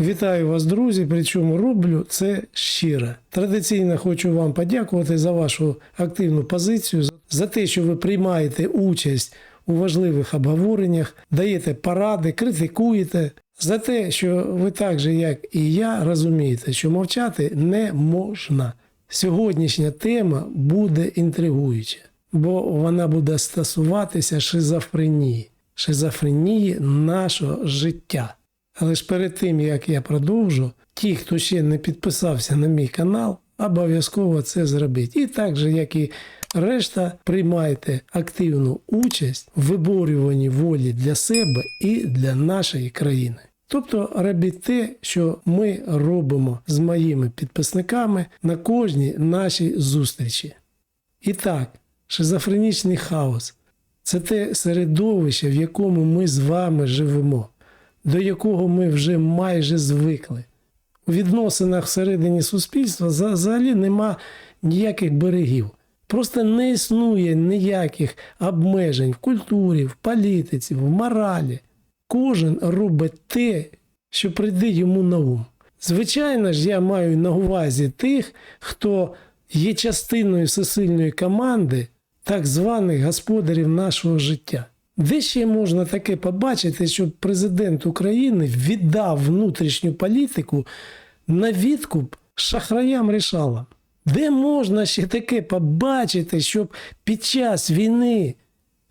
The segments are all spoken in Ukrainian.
Вітаю вас, друзі. Причому роблю це щиро. Традиційно хочу вам подякувати за вашу активну позицію, за те, що ви приймаєте участь у важливих обговореннях, даєте поради, критикуєте. За те, що ви так же, як і я, розумієте, що мовчати не можна. Сьогоднішня тема буде інтригуюча, бо вона буде стосуватися шизофренії, шизофренії нашого життя. Але ж перед тим, як я продовжу, ті, хто ще не підписався на мій канал, обов'язково це зробіть. І так же, як і решта, приймайте активну участь в виборюванні волі для себе і для нашої країни. Тобто робіть те, що ми робимо з моїми підписниками на кожній нашій зустрічі. І так, шизофренічний хаос це те середовище, в якому ми з вами живемо, до якого ми вже майже звикли. У відносинах всередині суспільства взагалі нема ніяких берегів. Просто не існує ніяких обмежень в культурі, в політиці, в моралі. Кожен робить те, що прийде йому на ум. Звичайно ж, я маю на увазі тих, хто є частиною всесильної команди так званих господарів нашого життя. Де ще можна таке побачити, щоб президент України віддав внутрішню політику на відкуп шахраям рішалам? Де можна ще таке побачити, щоб під час війни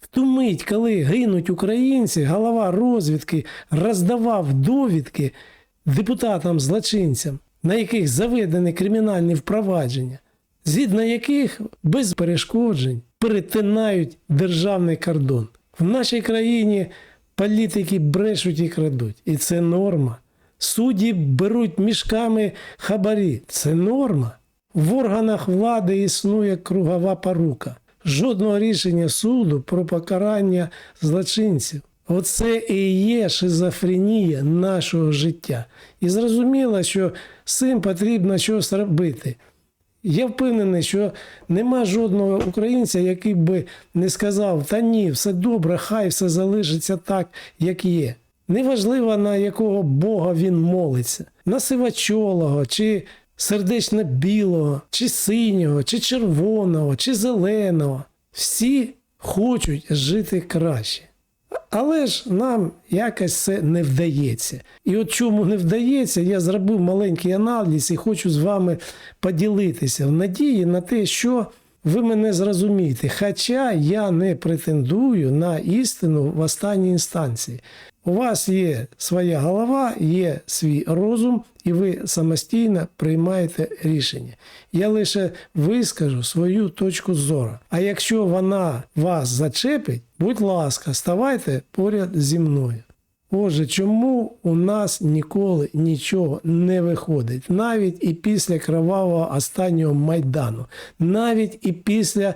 в ту мить, коли гинуть українці, голова розвідки роздавав довідки депутатам-злочинцям, на яких заведені кримінальні впровадження, згідно яких без перешкоджень перетинають державний кордон. В нашій країні політики брешуть і крадуть, і це норма. Судді беруть мішками хабарі, це норма. В органах влади існує кругова порука. Жодного рішення суду про покарання злочинців. Оце і є шизофренія нашого життя. І зрозуміло, що з цим потрібно щось робити. Я впевнений, що нема жодного українця, який би не сказав, та ні, все добре, хай все залишиться так, як є. Неважливо, на якого Бога він молиться, на сивачолого, чи сердечно білого, чи синього, чи червоного, чи зеленого. Всі хочуть жити краще. Але ж нам якось це не вдається. І от чому не вдається, я зробив маленький аналіз і хочу з вами поділитися в надії на те, що ви мене зрозумієте. Хоча я не претендую на істину в останній інстанції. У вас є своя голова, є свій розум, і ви самостійно приймаєте рішення. Я лише вискажу свою точку зору. А якщо вона вас зачепить, будь ласка, ставайте поряд зі мною. Отже, чому у нас ніколи нічого не виходить, навіть і після кровавого останнього майдану, навіть і після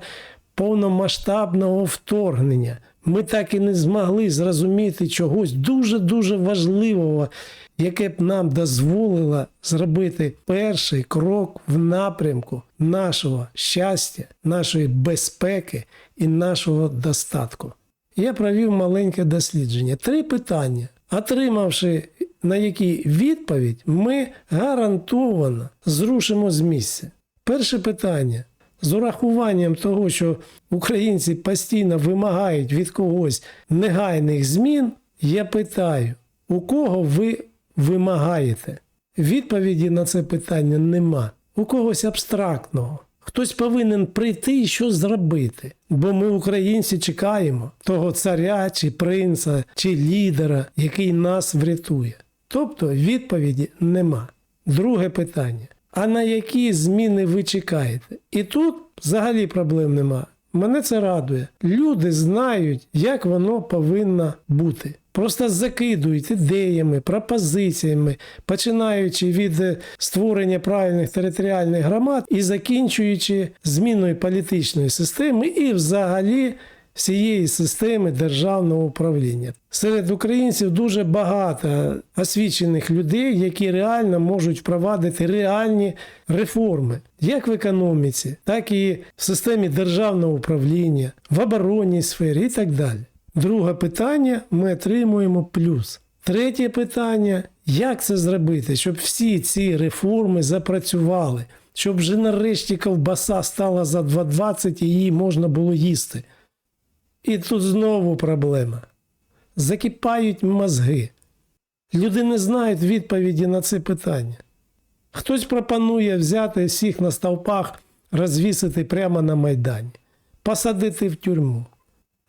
повномасштабного вторгнення, ми так і не змогли зрозуміти чогось дуже-дуже важливого, яке б нам дозволило зробити перший крок в напрямку нашого щастя, нашої безпеки і нашого достатку. Я провів маленьке дослідження. Три питання. Отримавши на які відповідь, ми гарантовано зрушимо з місця. Перше питання. З урахуванням того, що українці постійно вимагають від когось негайних змін, я питаю, у кого ви вимагаєте? Відповіді на це питання нема. У когось абстрактного. Хтось повинен прийти і щось зробити. Бо ми, українці, чекаємо того царя, чи принца, чи лідера, який нас врятує. Тобто відповіді нема. Друге питання. А на які зміни ви чекаєте? І тут взагалі проблем нема. Мене це радує. Люди знають, як воно повинно бути. Просто закидують ідеями, пропозиціями, починаючи від е, створення правильних територіальних громад і закінчуючи зміною політичної системи і взагалі всієї системи державного управління. Серед українців дуже багато освічених людей, які реально можуть впровадити реальні реформи, як в економіці, так і в системі державного управління, в оборонній сфері і так далі. Друге питання ми отримуємо плюс. Третє питання Як це зробити, щоб всі ці реформи запрацювали, щоб вже нарешті ковбаса стала за 2,20 і її можна було їсти? І тут знову проблема. Закипають мозги. Люди не знають відповіді на це питання. Хтось пропонує взяти всіх на стовпах, розвісити прямо на Майдані, посадити в тюрму.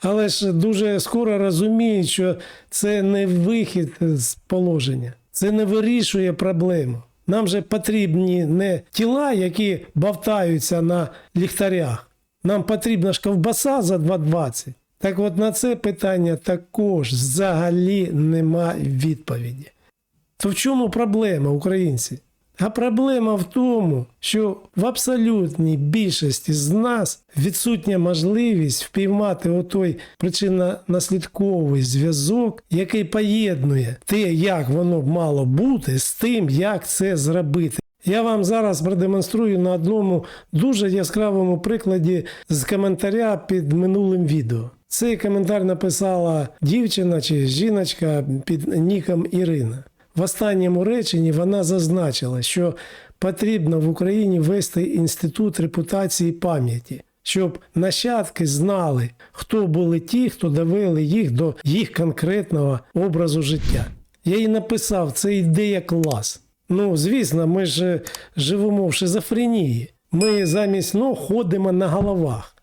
Але ж дуже скоро розуміють, що це не вихід з положення, це не вирішує проблему. Нам же потрібні не тіла, які бавтаються на ліхтарях. Нам потрібна ж ковбаса за 2,20. Так от на це питання також взагалі нема відповіді. То в чому проблема, українці? А проблема в тому, що в абсолютній більшості з нас відсутня можливість впіймати отой причинно-наслідковий зв'язок, який поєднує те, як воно мало бути, з тим, як це зробити. Я вам зараз продемонструю на одному дуже яскравому прикладі з коментаря під минулим відео. Цей коментар написала дівчина чи жіночка під ніком Ірина. В останньому реченні вона зазначила, що потрібно в Україні вести інститут репутації пам'яті, щоб нащадки знали, хто були ті, хто довели їх до їх конкретного образу життя. Я їй написав, це ідея клас. Ну, звісно, ми ж живемо в шизофренії. Ми замість ног ходимо на головах.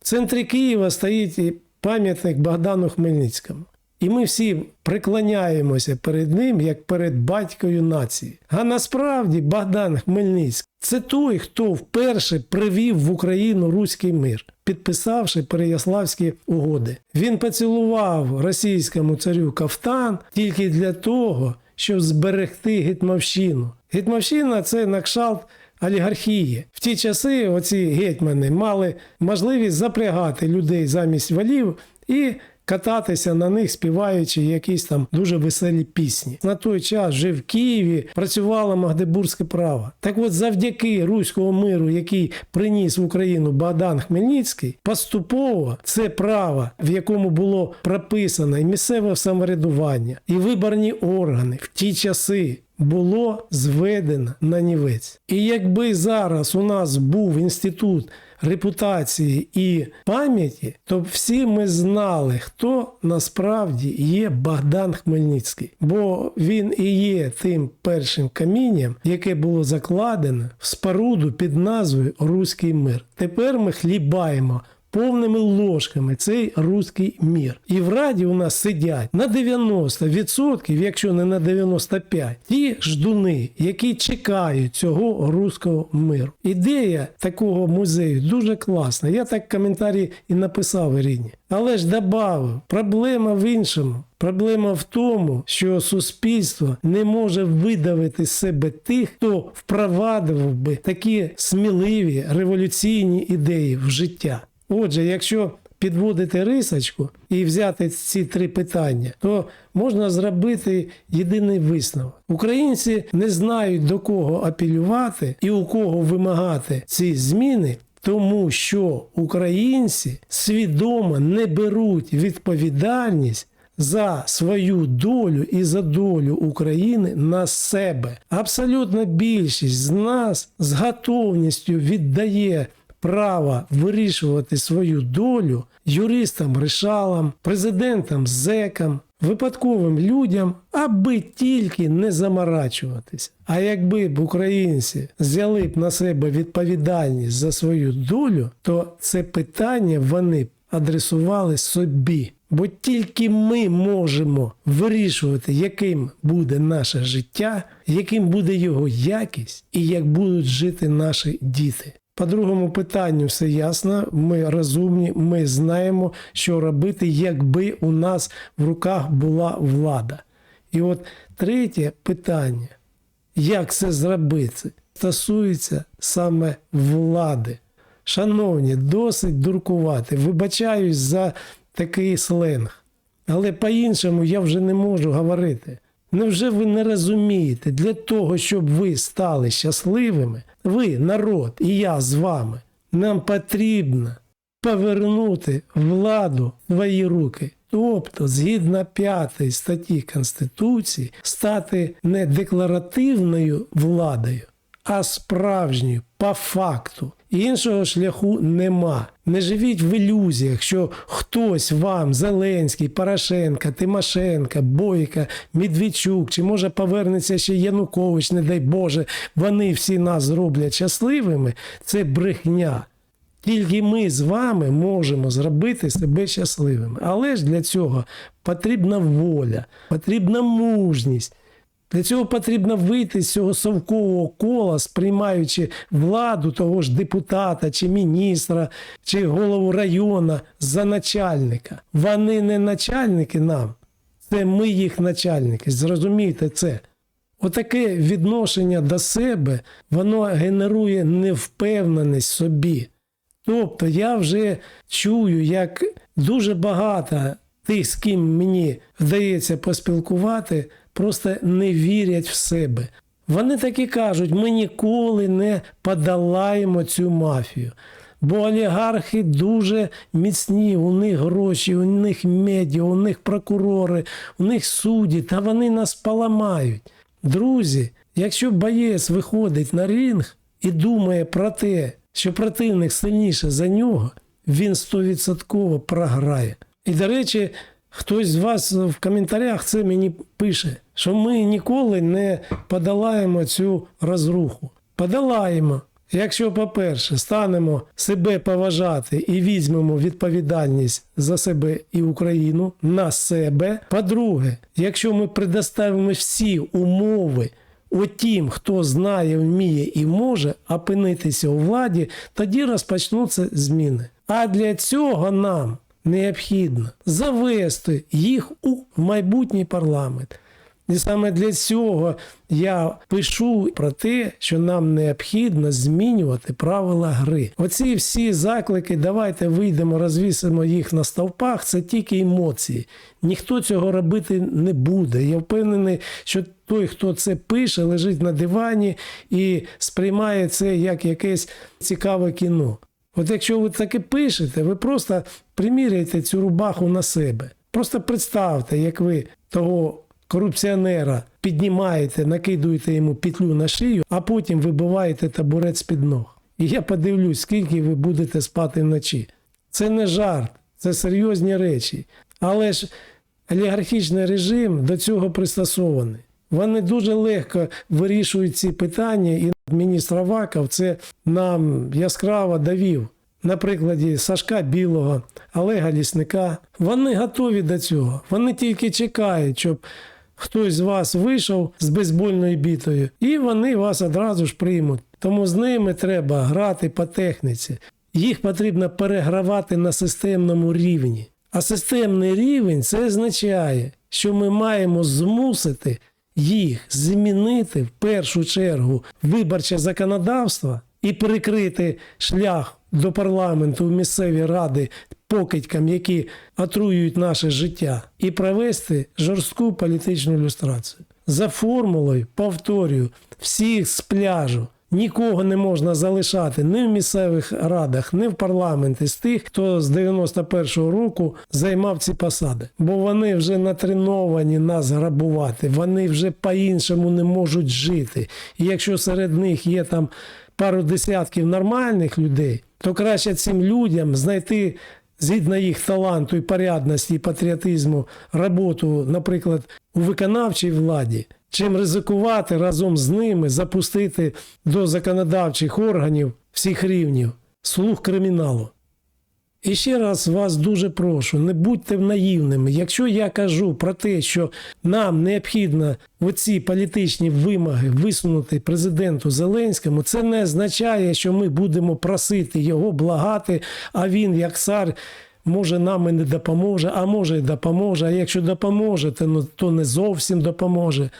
В центрі Києва стоїть пам'ятник Богдану Хмельницькому. І ми всі преклоняємося перед ним як перед батькою нації. А насправді Богдан Хмельницький це той, хто вперше привів в Україну руський мир, підписавши Переяславські угоди. Він поцілував російському царю кафтан тільки для того, щоб зберегти Гетьмавщину. Гетьмавщина це на кшталт олігархії. В ті часи оці гетьмани мали можливість запрягати людей замість валів і кататися на них, співаючи якісь там дуже веселі пісні. На той час вже в Києві працювало Магдебурзьке право. Так от, завдяки руського миру, який приніс в Україну Богдан Хмельницький, поступово це право, в якому було прописано і місцеве самоврядування, і виборні органи в ті часи. Було зведено на нівець. І якби зараз у нас був інститут репутації і пам'яті, то всі ми знали, хто насправді є Богдан Хмельницький, бо він і є тим першим камінням, яке було закладено в споруду під назвою Руський мир. Тепер ми хлібаємо. Повними ложками цей руський мір. І в Раді у нас сидять на 90%, якщо не на 95%, ті ждуни, які чекають цього руського миру. Ідея такого музею дуже класна. Я так коментарі і написав рідні. Але ж добавив, проблема в іншому. Проблема в тому, що суспільство не може видавити з себе тих, хто впровадив би такі сміливі революційні ідеї в життя. Отже, якщо підводити рисочку і взяти ці три питання, то можна зробити єдиний висновок. Українці не знають до кого апелювати і у кого вимагати ці зміни. Тому що українці свідомо не беруть відповідальність за свою долю і за долю України на себе. Абсолютна більшість з нас з готовністю віддає право вирішувати свою долю юристам, решалам, президентам, зекам, випадковим людям, аби тільки не заморачуватися. А якби б українці взяли б на себе відповідальність за свою долю, то це питання вони б адресували собі. Бо тільки ми можемо вирішувати, яким буде наше життя, яким буде його якість і як будуть жити наші діти. По другому питанню все ясно. Ми розумні, ми знаємо, що робити, якби у нас в руках була влада. І от третє питання: як це зробити, стосується саме влади. Шановні, досить дуркувати. Вибачаюсь за такий сленг. Але по-іншому я вже не можу говорити. Невже ви не розумієте, для того, щоб ви стали щасливими, ви, народ, і я з вами, нам потрібно повернути владу в свої руки. Тобто, згідно п'ятої статті Конституції, стати не декларативною владою, а справжньою по факту. Іншого шляху нема. Не живіть в ілюзіях, що хтось вам, Зеленський, Порошенка, Тимошенка, Бойка, Медведчук, чи може повернеться ще Янукович, не дай Боже, вони всі нас зроблять щасливими. Це брехня. Тільки ми з вами можемо зробити себе щасливими. Але ж для цього потрібна воля, потрібна мужність. Для цього потрібно вийти з цього совкового кола, сприймаючи владу того ж депутата, чи міністра, чи голову району за начальника. Вони не начальники нам, це ми їх начальники. Зрозумійте це. Отаке відношення до себе, воно генерує невпевненість собі. Тобто я вже чую, як дуже багато тих, з ким мені вдається поспілкувати, просто не вірять в себе. Вони так і кажуть, ми ніколи не подолаємо цю мафію. Бо олігархи дуже міцні, у них гроші, у них медіа, у них прокурори, у них судді, та вони нас поламають. Друзі, якщо боєць виходить на ринг і думає про те, що противник сильніше за нього, він стовідсотково програє. І, до речі, хтось з вас в коментарях це мені пише, що ми ніколи не подолаємо цю розруху. Подолаємо. Якщо, по-перше, станемо себе поважати і візьмемо відповідальність за себе і Україну на себе. По-друге, якщо ми предоставимо всі умови Утім, хто знає, вміє і може опинитися у владі, тоді розпочнуться зміни. А для цього нам необхідно завести їх у майбутній парламент. І саме для цього я пишу про те, що нам необхідно змінювати правила гри. Оці всі заклики, давайте вийдемо, розвісимо їх на стовпах. Це тільки емоції. Ніхто цього робити не буде. Я впевнений, що той, хто це пише, лежить на дивані і сприймає це як якесь цікаве кіно. От якщо ви таке пишете, ви просто приміряйте цю рубаху на себе. Просто представте, як ви того корупціонера піднімаєте, накидуєте йому петлю на шию, а потім вибиваєте табурець з-під ног. І я подивлюсь, скільки ви будете спати вночі. Це не жарт, це серйозні речі. Але ж олігархічний режим до цього пристосований. Вони дуже легко вирішують ці питання, і міністр Аваков це нам яскраво довів. На прикладі Сашка Білого, Олега Лісника. Вони готові до цього. Вони тільки чекають, щоб хтось з вас вийшов з бейсбольною бітою, і вони вас одразу ж приймуть. Тому з ними треба грати по техніці. Їх потрібно перегравати на системному рівні. А системний рівень це означає, що ми маємо змусити їх змінити в першу чергу виборче законодавство і перекрити шлях до парламенту в місцеві ради покидькам, які отруюють наше життя, і провести жорстку політичну ілюстрацію. За формулою, повторюю, всіх з пляжу. Нікого не можна залишати ні в місцевих радах, ні в парламенті з тих, хто з 91-го року займав ці посади. Бо вони вже натреновані нас грабувати, вони вже по-іншому не можуть жити. І якщо серед них є там пару десятків нормальних людей, то краще цим людям знайти. Згідно їх таланту і порядності і патріотизму роботу, наприклад, у виконавчій владі, чим ризикувати разом з ними запустити до законодавчих органів всіх рівнів слух криміналу. І ще раз вас дуже прошу, не будьте наївними. Якщо я кажу про те, що нам необхідно оці політичні вимоги висунути президенту Зеленському, це не означає, що ми будемо просити його благати, а він, як цар, може нам і не допоможе, а може і допоможе. А якщо допоможе, ну, то не зовсім допоможе.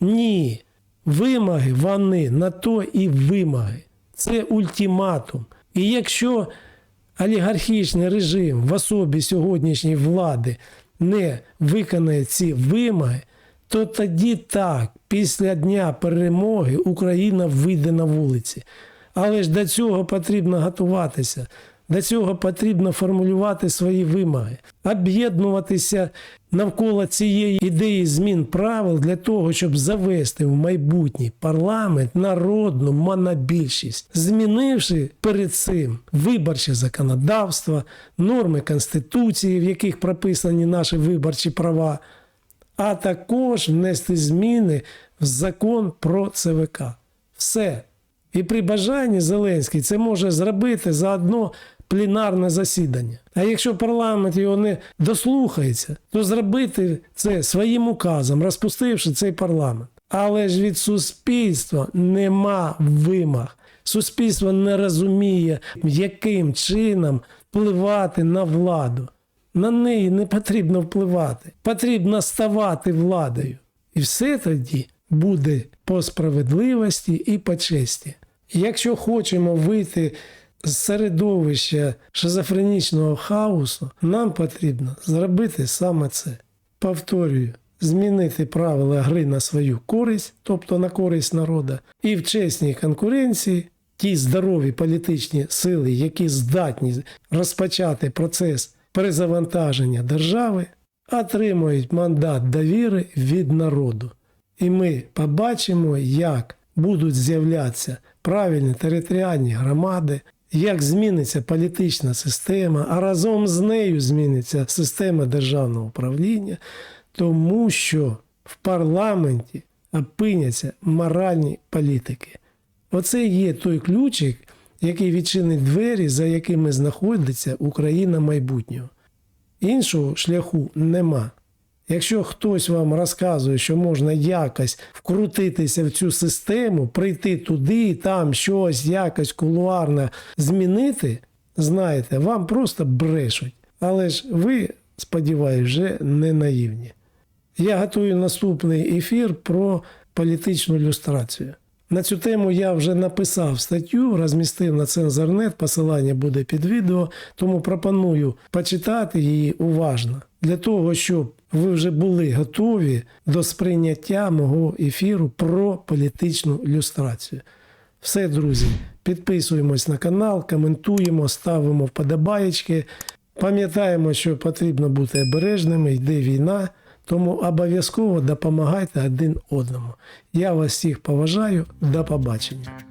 Ні, вимоги вони на то і вимоги. Це ультиматум. І якщо олігархічний режим в особі сьогоднішньої влади не виконає ці вимоги, то тоді так, після дня перемоги Україна вийде на вулиці. Але ж до цього потрібно готуватися. Для цього потрібно формулювати свої вимоги, об'єднуватися навколо цієї ідеї змін правил для того, щоб завести в майбутній парламент народну монобільшість, змінивши перед цим виборче законодавство, норми Конституції, в яких прописані наші виборчі права, а також внести зміни в закон про ЦВК. Все. І при бажанні Зеленський це може зробити за одно пленарне засідання. А якщо парламент його не дослухається, то зробити це своїм указом, розпустивши цей парламент. Але ж від суспільства нема вимог. Суспільство не розуміє, яким чином впливати на владу. На неї не потрібно впливати, потрібно ставати владою. І все тоді буде по справедливості і по честі. Якщо хочемо вийти з середовища шизофренічного хаосу, нам потрібно зробити саме це. Повторюю, змінити правила гри на свою користь, тобто на користь народу, і в чесній конкуренції ті здорові політичні сили, які здатні розпочати процес перезавантаження держави, отримують мандат довіри від народу. І ми побачимо, як будуть з'являтися правильні територіальні громади, як зміниться політична система, а разом з нею зміниться система державного управління, тому що в парламенті опиняться моральні політики. Оце є той ключик, який відчинить двері, за якими знаходиться Україна майбутнього. Іншого шляху нема. Якщо хтось вам розказує, що можна якось вкрутитися в цю систему, прийти туди, там щось якось кулуарно змінити, знаєте, вам просто брешуть. Але ж ви, сподіваюся, вже не наївні. Я готую наступний ефір про політичну люстрацію. На цю тему я вже написав статтю, розмістив на цензорнет, посилання буде під відео, тому пропоную почитати її уважно для того, щоб ви вже були готові до сприйняття мого ефіру про політичну люстрацію. Все, друзі, підписуємось на канал, коментуємо, ставимо вподобаєчки. Пам'ятаємо, що потрібно бути обережними, йде війна, тому обов'язково допомагайте один одному. Я вас всіх поважаю, до побачення.